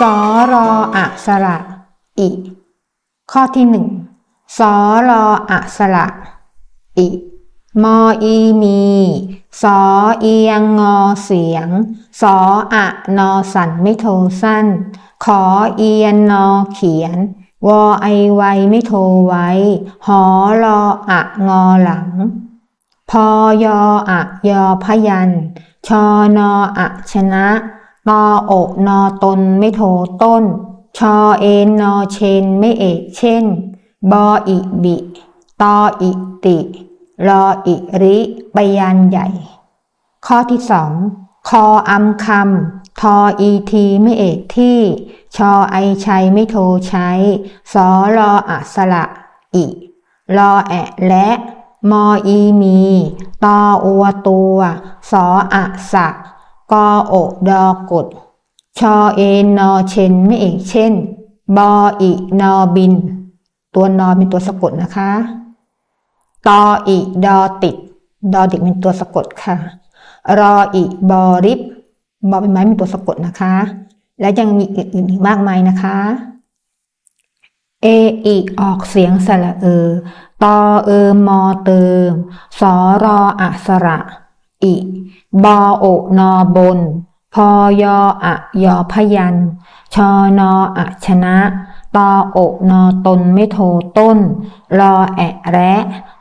สอรออะสระอิ ข้อที่หนึ่งสอรออะสระอิมออีมีสอเอียงงอเสียง สออะนอสันไม่โทสั้น ขอเอียนนอเขียน วอไอไวไม่โทไว้ หอรออะงอหลัง พอยออะยอพยัญชอนออะชนะ ตอโอกนอตนไม่โทต้น ชอเอนนอเชนไม่เอกเช่น บออิบิ ตออิติรออิริปยันใหญ่ ข้อที่สองคออำคำทออีทีไม่เอกที่ ชอไอชัยไม่โทใช้ สอรออะสระอิรอแอะและมออีมี ตออัวตัว สออะสะ กอโอกดอกด ชอเอนนอเชนไม่เอกเช่น บออินอบิน ตัวนอเป็นตัวสะกดนะคะ ตออิดอติด ดอติดเป็นตัวสะกดค่ะ รออิบอริบบอเป็นไม้เป็นตัวสะกดนะคะ และยังมีอื่นๆอีกมากมายนะคะเออีออกเสียงสระเออตอเออมอเติม สอรออะสระ อิบอโอนอบน พอยออะยอพยัญชอนออะชนะตอโอนอตนไม่โทต้น รอแอะแระ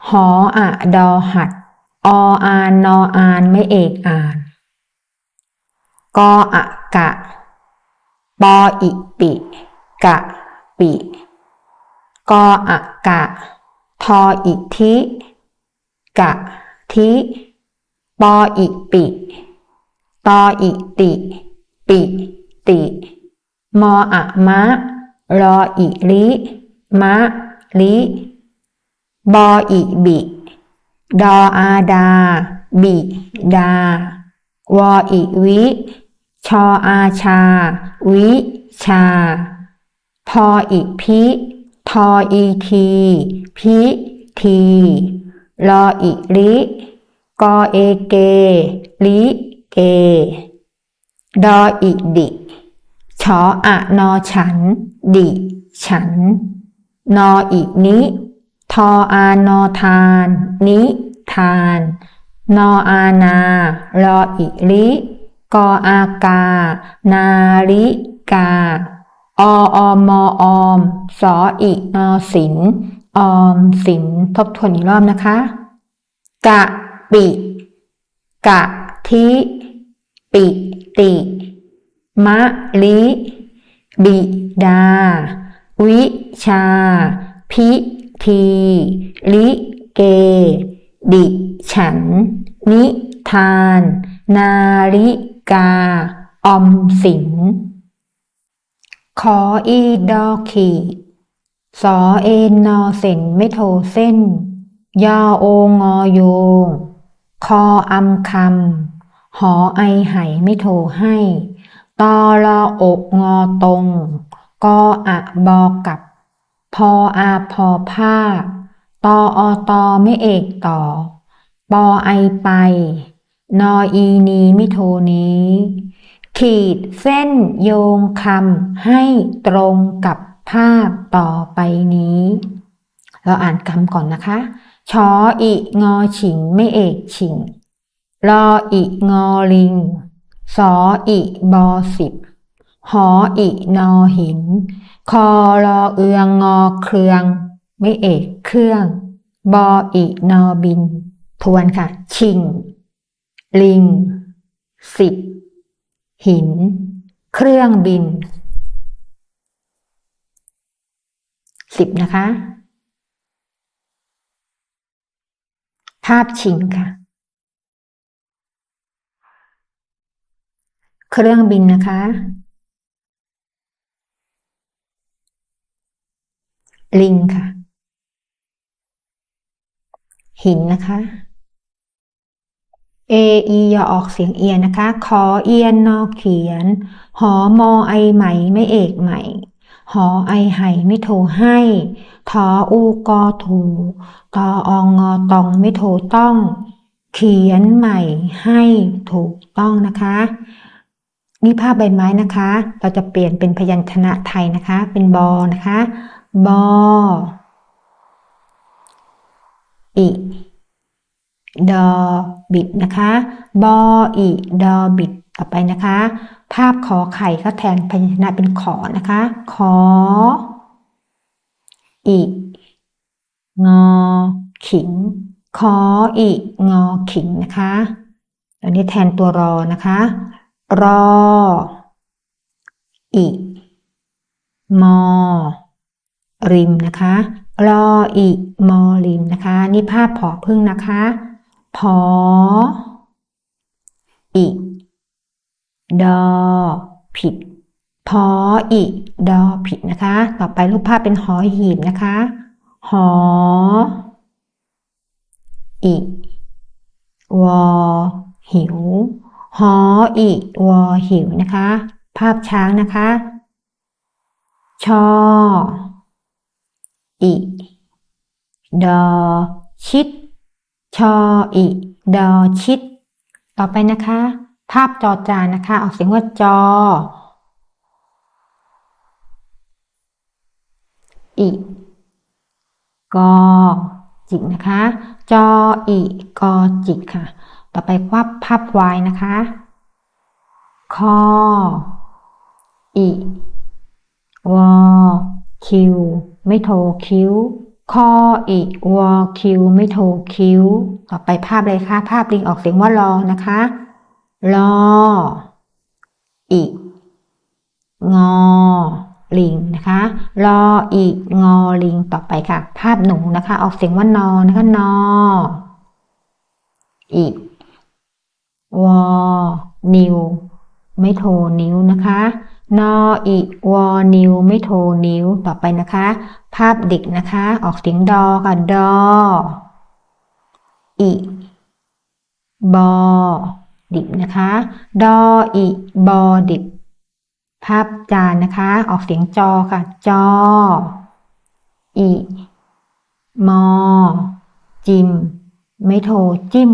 หออะดอหัด ออานนออานไม่เอกอ่าน กออะกะ ปออิปิ กะปิ กออะกะ ทออิทิ กะทิ ปออิปิ ตออิติ ปิติ มออะมะ รออิลิ มะ ลิ บออิบิ ดออาดา บิ ดา วออิวิ ชออาชา วิ ชา พออิพิ ทออีที พิที รออิลิ กอเอเกลิเก ดออิดิชออะนอฉัน ดิ ฉัน นออินิทออานอทาน นิทาน นออานารออิลิกออากา นาลิกา อออมอออม สออินอสิน ออมสิน ทบทวนอีกรอบนะคะ กะ ปิกะทิปิติ มะลิ บิดา วิชา พิทีลิเก ดิฉัน นิทาน นาฬิกา อมสินขออีดอขีดสอเอนนอเส้นไม่โทเส้น ยอโองอโยง คออำคำหอไอไหไม่โทให้ตอรออกงอตรงกออะบอกกับ พออาพอผ้าตออตอไม่เอกต่อ ปอไอไป นออีนีไม่โทนี้ ขีดเส้นโยงคำให้ตรงกับภาพต่อไปนี้ เราอ่านคำก่อนนะคะ ชออีงอฉิงไม่เอกฉิงรออีงอลิงสออีบอสิบหออีนอหิน คอรอเอืองงอเครือง ไม่เอกเครื่อง บออีนอบิน ทวนค่ะ ชิง ลิง สิบ หิน เครื่องบินสิบนะคะาพชิงค่ะ เครื่องบินนะคะ ลิงค่ะ หินนะคะ เออีอย่าออกเสียงเอียนนะคะขอเอียนนอเขียน หอมอไอไหมไม่เอกใหม่ หอไอไห่ไม่โทให้ ทออูกอถูตอองงอตองไม่โทต้อง เขียนใหม่ให้ถูกต้องนะคะ นี่ภาพใบไม้นะคะ เราจะเปลี่ยนเป็นพยัญชนะไทยนะคะ เป็นบอนะคะ บออิ ดอบิดนะคะบออิดอบิดต่อไปนะคะ ภาพขอไข่ก็แทนพยัญชนะเป็นขอนะคะขออิงอขิงขออิงอขิงนะคะอันนี้แทนตัวรอนะคะ รออิมอริมนะคะ รออิมอริมนะคะ นี่ภาพผอพึ่งนะคะ ผออิดอผิด พออิดอผิดนะคะ ต่อไปรูปภาพเป็นหอหีบนะคะ หออิวอหิว หออิวอหิวนะคะ ภาพช้างนะคะ ชออิดอชิด ชออิดอชิด ต่อไปนะคะ ภาพจอจานนะคะ ออกเสียงว่าจอ อิกอจิกนะคะ จออิกอจิกค่ะ ต่อไปภาพภาพวายนะคะ คอ อิวอคิว ไม่โทรคิ้ว คออิวอคิวไม่โทรคิวต่อไปภาพเลยค่ะ ภาพลิงออกเสียงว่ารอนะคะรออิงอลิงนะคะรออิงอลิงต่อไปค่ะ ภาพหนูนะคะ ออกเสียงว่านอนะคะนออิวอนิวไม่โทรนิ้วนะคะ นออิวอนิวไม่โทรนิ้วต่อไปนะคะ ภาพเด็กนะคะ ออกเสียงดอค่ะดออิบอดิบนะคะ ดออิบอดิบภาพจานนะคะ ออกเสียงจอค่ะ จออิมอ จิม ไม่โทรจิ้ม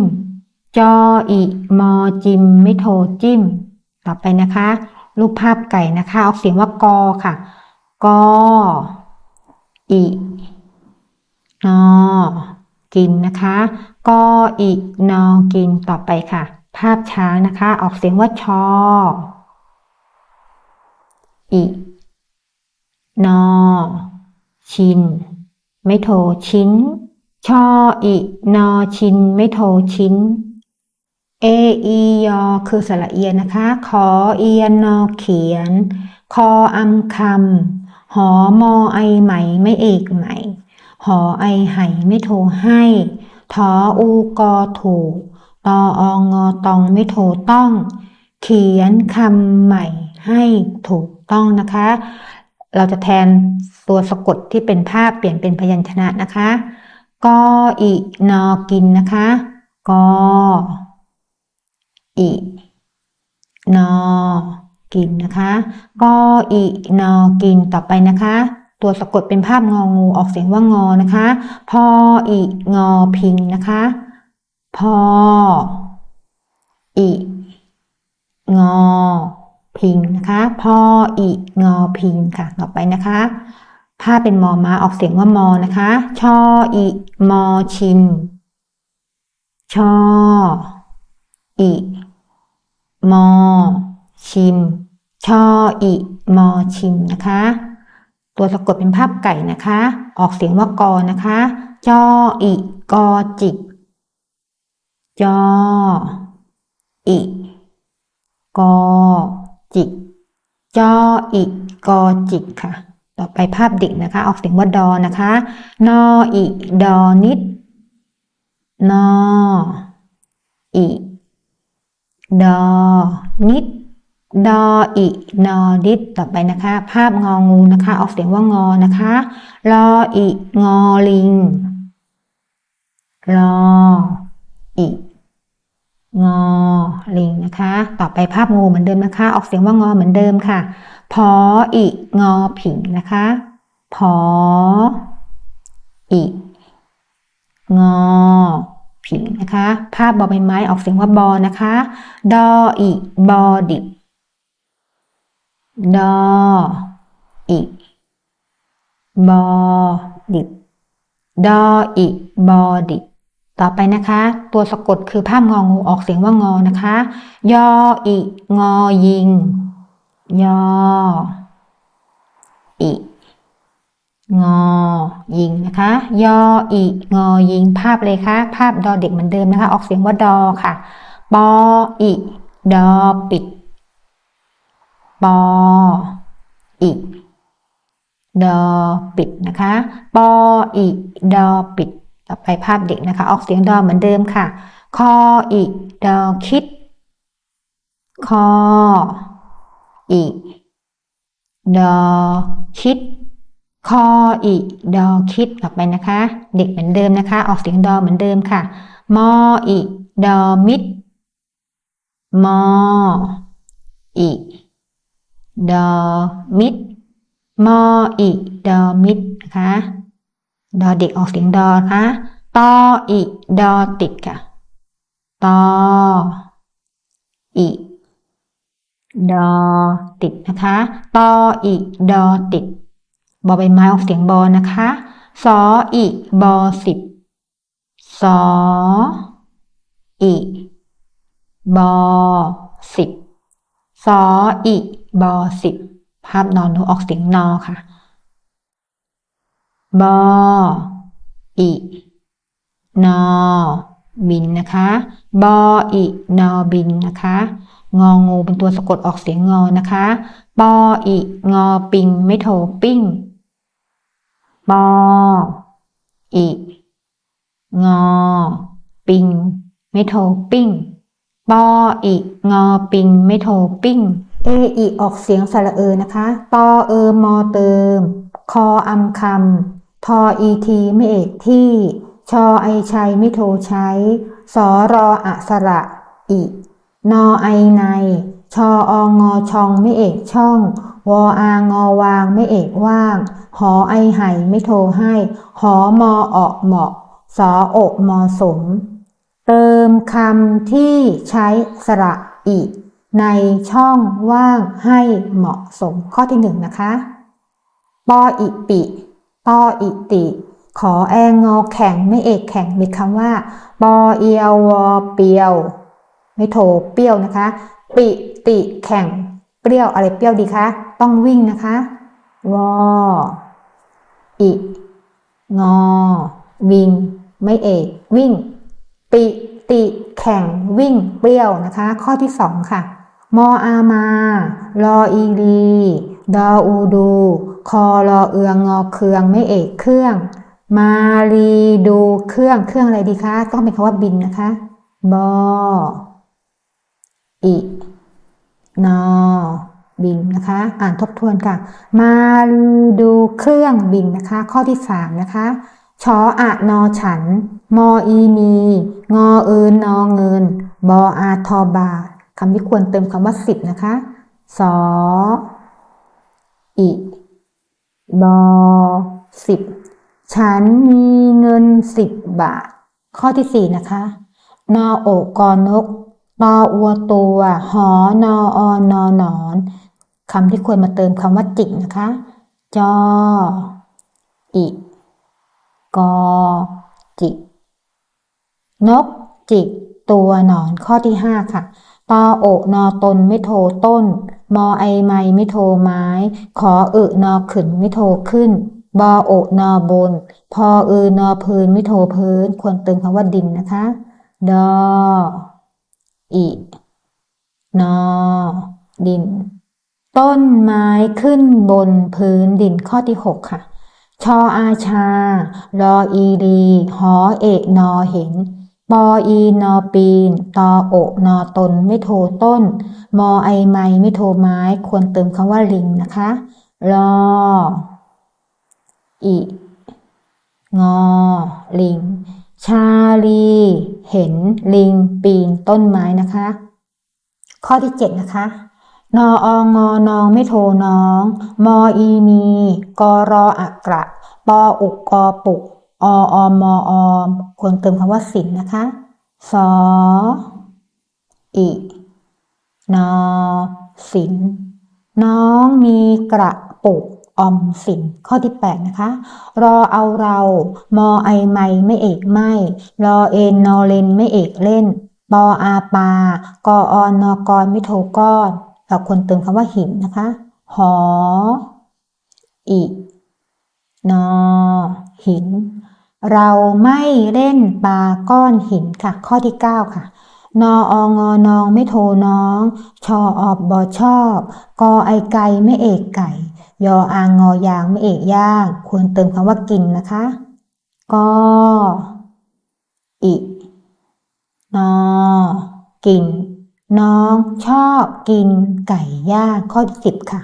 จออิมอจิม ไม่โทรจิ้ม ต่อไปนะคะ รูปภาพไก่นะคะ ออกเสียงว่ากอค่ะ กอ อินอกินนะคะกออินอกินต่อไปค่ะ ภาพช้างนะคะ ออกเสียงว่าชออินอชิน ไม่โทชิ้น ชออินอชิน ไม่โทชิ้น เออียอคือสระเอียนะคะ ขอเอียนอเขียน คออำคำ หอมอไอไหมไม่เอกไหม หอไอไหไม่โทรให้ทออูกอถูกตอองอตองไม่โทรต้อง เขียนคำใหม่ให้ถูกต้องนะคะ เราจะแทนตัวสะกดที่เป็นภาพเปลี่ยนเป็นพยัญชนะนะคะกออินอกินนะคะกออินอ กินนะคะกออินอกินต่อไปนะคะ ตัวสะกดเป็นภาพงองูออกเสียงว่างอนะคะ พออิงอพิงนะคะ พออิงอพิงนะคะพออิงอพิงค่ะ ต่อไปนะคะภาพเป็นมอม้าออกเสียงว่ามอนะคะ ชออิมอชิมชออิมอชิม ชออิมอชิมนะคะ ตัวสะกดเป็นภาพไก่นะคะ ออกเสียงว่ากอนะคะจออิกอจิกจออิกอจิกจออิกอจิกค่ะ ต่อไปภาพเด็กนะคะ ออกเสียงว่าดอนะคะ นออิดอนิด นออิดอนิด ดออินอดิดต่อไปนะคะ ภาพงองูนะคะ ออกเสียงว่างอนะคะรออิงอลิงรออิงอลิงนะคะ ต่อไปภาพงูเหมือนเดิมนะคะ ออกเสียงว่างอเหมือนเดิมค่ะพออิงอผิงนะคะพออิงอผิงนะคะ ภาพบอใบไม้ออกเสียงว่าบอนะคะ ดออิบอดิบ ดออิบอดิดออิบอดิต่อไปนะคะ ตัวสะกดคือภาพงองูออกเสียงว่างอนะคะ ยออิงอยิง ยออิงอยิงนะคะ ยออิงอยิง ภาพเลยค่ะ ภาพดอเด็กเหมือนเดิมนะคะ ออกเสียงว่าดอค่ะ ปออิดอปิด ปออิดอปิดนะคะ ปออิดอปิด ต่อไปภาพเด็กนะคะ ออกเสียงดอเหมือนเดิมค่ะ คออิดอคิด คออิดอคิด คออิดอคิด ต่อไปนะคะ เด็กเหมือนเดิมนะคะ ออกเสียงดอเหมือนเดิมค่ะ มออิดอมิด มออิ ดอมิดมออิดอมิดนะคะดอเด็กออกเสียงดอคะตออิดอติดค่ะตออิดอติดนะคะตออิดอติดบอใบไม้ออกเสียงบอนะคะสออิบอสิบสออิบอสิบสออิ บอสิบภาพนอนหนูออกเสียงนอค่ะบออินอ บินนะคะ บออินอบินนะคะ งองูเป็นตัวสะกดออกเสียงงอนะคะปออิงอปิง ไม่โทปิ้งปออิงอ ปิง ไม่โทปิ้งปออิงอปิง ไม่โทปิ้ง เออิออกเสียงสระเออนะคะ ตอเออมอเติม คออำคำ ทออีทีไม่เอกที่ ชอไอชัยไม่โทใช้ สอรออะสระอินอไอใน ชอองอชองไม่เอกช่อง วออางอวางไม่เอกว่าง หอไอไห่ไม่โทให้ หอมอออกเหมาะ สออกมอสม เติมคำที่ใช้สระอิ ในช่องว่างให้เหมาะสมข้อที่หนึ่งนะคะปออิปิปออิติ ขอแองงอแข่งไม่เอกแข่งมีคำว่าปอเอียววอเปียว ไม่โทเปี้ยวนะคะ ปิติแข่งเปรี้ยวอะไรเปรี้ยวดีคะต้องวิ่งนะคะวออิงอ วิ่ง ไม่เอกวิ่ง ปิติแข่งวิ่งเปรี้ยวนะคะ ข้อที่สองค่ะ มออามารออีรีดออูดู คอรอเอืองงอเครืองไม่เอกเครื่อง มารีดูเครื่องเครื่องอะไรดีคะ ต้องเป็นคำว่าบินนะคะบออินอบินนะคะ อ่านทบทวนค่ะ มาดูเครื่องบินนะคะ ข้อที่สามนะคะชออะนอฉัน มออีมี งอเอินนอเงิน บออาทอบา คำที่ควรเติมคำว่าสิบนะคะ สอ อิบอสิบ ฉันมีเงินสิบบาท ข้อที่สี่นะคะ นอโอกอนกตออัวตัว หอนอออนอหนอนคำที่ควรมาเติมคำว่าจิกนะคะ จอ อิ กอ จิก นกจิก ตัวหนอนข้อที่ห้าค่ะ ตอโอนอตนไม่โทต้น มอไอไมไม่โทไม้ ขอเอนอขึ้นไม่โทขึ้น บอโอนอบน พอเอนอพื้นไม่โทพื้น ควรเติมคำว่าดินนะคะ ดออินอ ดิน ต้นไม้ขึ้นบนพื้นดินข้อที่หกค่ะ ชออาชารออีรี หอเอกนอเห็น ปออีนอปีน ตอโอนอตน ไม่โทต้น มอไอไมไม่โทไม้ ควรเติมคำว่าลิงนะคะรออิงอ ลิง ชาลี เห็น ลิง ปีน ต้นไม้นะคะ ข้อที่เจ็ดนะคะ นอองอนองไม่โทน้อง มออีมีกอรออักระ ปออุกกอปุก ออมออมควรเติมคำว่าสินนะคะสออินอสิน น้องมีกระปุกออมสิน ข้อที่ 8 นะคะ รอเอาเรา มอไอไม่ไม่เอกไม่ รอเอ็นนอเลนไม่เอกเล่นปออาปา กออนนอกรไม่โทก้อน เราควรเติมคำว่าหินนะคะ หออินอหิน เราไม่เล่นปาก้อนหินค่ะ ข้อที่ 9 ค่ะนอองอนองไม่โทน้อง ชออบบอชอบ กอไอไก่ไม่เอกไก่ ยออางงอยางไม่เอกย่าง ควรเติมคำว่ากินนะคะกออินอกิน น้องชอบกินไก่ย่างข้อที่สิบค่ะ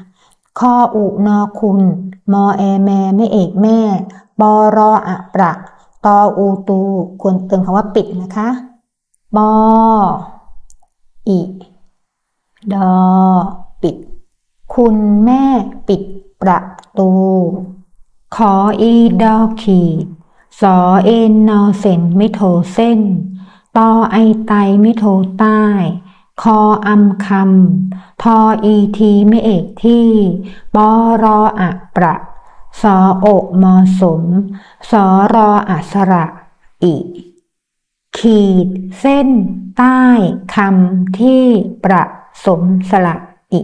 คออุนอคุณ มอแอแมไม่เอกแม่ปอรออะประ ตออูตูควรเติมคำว่าปิดนะคะปออิดอปิด คุณแม่ปิดประตู ขออีดอขีดสอเอ็นนอเซนไม่โทเส้น ตอไอไตไม่โทใต้ คออำคำทออีทีไม่เอกที่ปอรออะประ สอโอกมอสม สอรออะสระอิขีดเส้นใต้คำที่ประสมสระอิ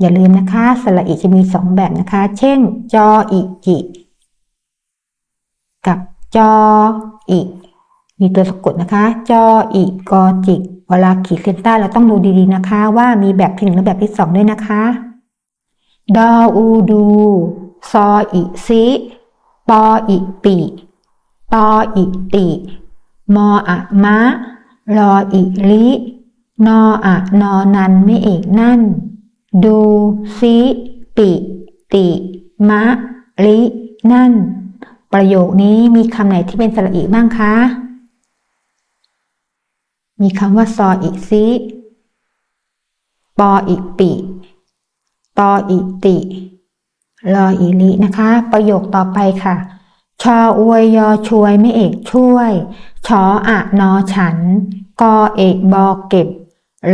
อย่าลืมนะคะสระอิจะมีสองแบบนะคะ เช่น จออิจิกับจออิมีตัวสะกดนะคะ จออิกอจิก เวลาขีดเส้นใต้เราต้องดูดีๆนะคะ ว่ามีแบบที่หนึ่งและแบบที่สองด้วยนะคะ ดออูดู ซออิซิปออิปิตออิติ มออะมะ รออิลิ นออะนอนันไม่เอกนั่น ดูซิปิ ติ มะ ลิ นั่น ประโยคนี้มีคำไหนที่เป็นสระอีบ้างคะ มีคำว่าซออิซิปออิปิ ตออิติ รออิลินะคะ ประโยคต่อไปค่ะ ชออวยยอช่วยไม่เอกช่วย ชออะนอฉัน กอเอกบอกเก็บ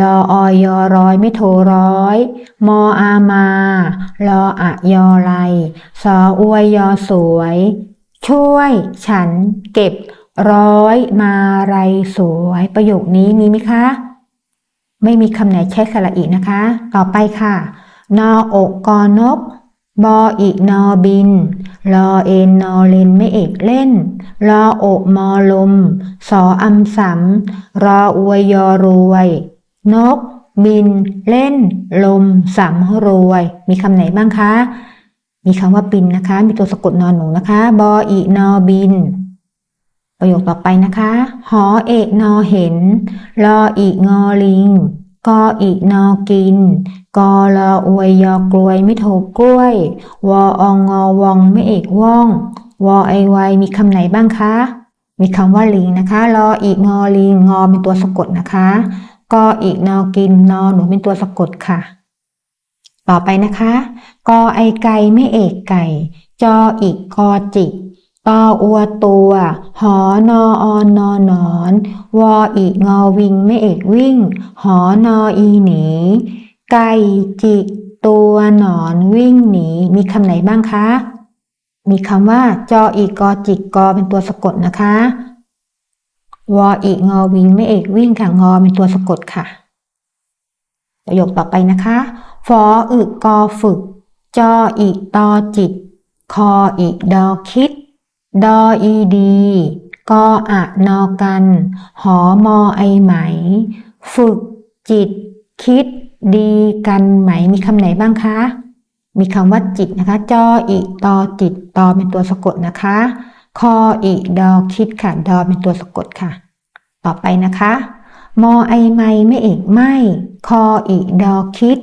รอออยอร้อยไม่โทร้อย มออามารออะยอไลสออวยยอสวย ช่วย ฉัน เก็บ ร้อยมาไรสวย ประโยคนี้มีไหมคะ ไม่มีคำไหนใช้สระอีนะคะ ต่อไปค่ะ นออกกอนก บออีนอบินรอเอ็นนอเลนไม่เอกเล่นรอโอกมอลม สออำสำรออวยยอรวย นก บิน เล่น ลมสำรวย มีคำไหนบ้างคะ มีคำว่าบินนะคะ มีตัวสะกดนอนหนูนะคะ บออีนอบิน ประโยคต่อไปนะคะ หอเอกนอเห็นรออีกงอลิง กออีกนอกิน กอลออวยยอกลวยไม่โทกล้วย วอองงอวองไม่เอกว่อง วอไอไวมีคำไหนบ้างคะ มีคำว่าลิงนะคะรออีกงอลิงงอเป็นตัวสะกดนะคะ กออีกนอกินนอหนูเป็นตัวสะกดค่ะ ต่อไปนะคะ กอไอไก่ไม่เอกไก่ จออีกกอจิก ตออัวตัว หอนออนนอนอน วออีงอวิงไม่เอกวิ่ง หอนออีหนี ไก่จิกตัวหนอนวิ่งหนี มีคำไหนบ้างคะ มีคำว่า จออีกกอจิกกอเป็นตัวสะกดนะคะ วออีงอวิงไม่เอกวิ่งค่ะงอเป็นตัวสะกดค่ะ ประโยคต่อไปนะคะ ฟออึกกอฝึก จออีกตอจิต คออีกดอคิด ดออีดีกออะนอกัน หอมอไอไหม ฝึกจิต คิดดีกันไหม มีคำไหนบ้างคะ มีคำว่าจิตนะคะ จออีตอจิตตอเป็นตัวสะกดนะคะ คออีดอคิดค่ะ ดอเป็นตัวสะกดค่ะ ต่อไปนะคะ มอไอไม่ไม่เอกไม่ คออีดอคิด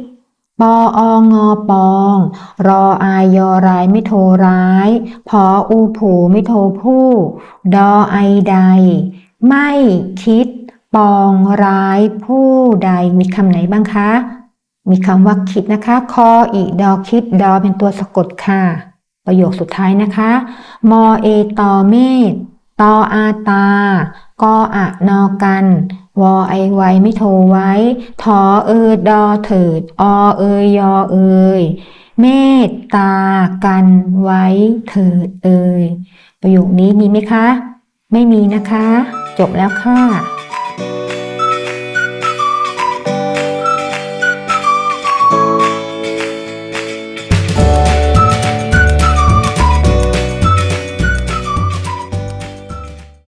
ปอองอปอง รออายอรายไม่โทร้าย พออูผูไม่โทผู้ ดอไอใด ไม่คิด ปองร้ายผู้ใดมีคำไหนบ้างคะ มีคำว่าคิดนะคะ คออีดอคิด ดอเป็นตัวสะกดค่ะ ประโยคสุดท้ายนะคะ มอเอตอเมฆตออาตา กออะนอกัน วอไอไวไม่โทรไว้ ทอเออดอเถิด อเอยยอเอยเมตตากันไว้เถิดเอยประโยคนี้มีไหมคะ ไม่มีนะคะ จบแล้วค่ะ